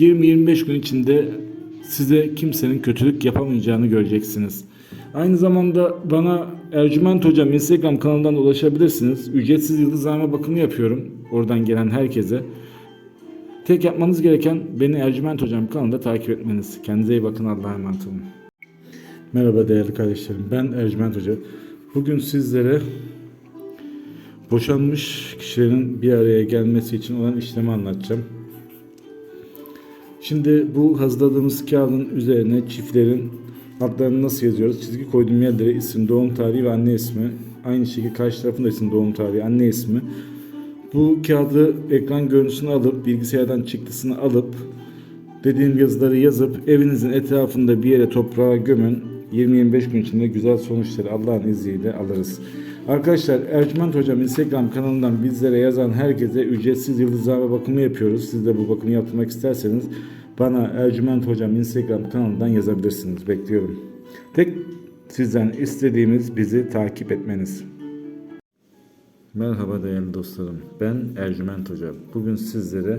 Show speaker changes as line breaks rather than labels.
20-25 gün içinde size kimsenin kötülük yapamayacağını göreceksiniz. Aynı zamanda bana Ercüment Hocam Instagram kanalından ulaşabilirsiniz. Ücretsiz yıldızlama bakımı yapıyorum. Oradan gelen herkese. Tek yapmanız gereken beni Ercüment Hocam kanalında takip etmeniz. Kendinize iyi bakın. Allah'a emanet olun. Merhaba değerli kardeşlerim. Ben Ercüment Hoca. Bugün sizlere boşanmış kişilerin bir araya gelmesi için olan işlemi anlatacağım. Şimdi bu hazırladığımız kağıdın üzerine çiftlerin adlarını nasıl yazıyoruz? Çizgi koyduğum yerlere isim, doğum tarihi ve anne ismi. Aynı şekilde karşı tarafında isim, doğum tarihi, anne ismi. Bu kağıdı ekran görüntüsünü alıp bilgisayardan çıktısını alıp dediğim yazıları yazıp evinizin etrafında bir yere toprağa gömün. 20-25 gün içinde güzel sonuçları Allah'ın izniyle alırız. Arkadaşlar Ercüment Hocam Instagram kanalından bizlere yazan herkese ücretsiz yıldızlama bakımı yapıyoruz. Siz de bu bakımı yaptırmak isterseniz bana Ercüment Hocam Instagram kanalından yazabilirsiniz. Bekliyorum. Tek sizden istediğimiz bizi takip etmeniz. Merhaba değerli dostlarım. Ben Ercüment Hoca. Bugün sizlere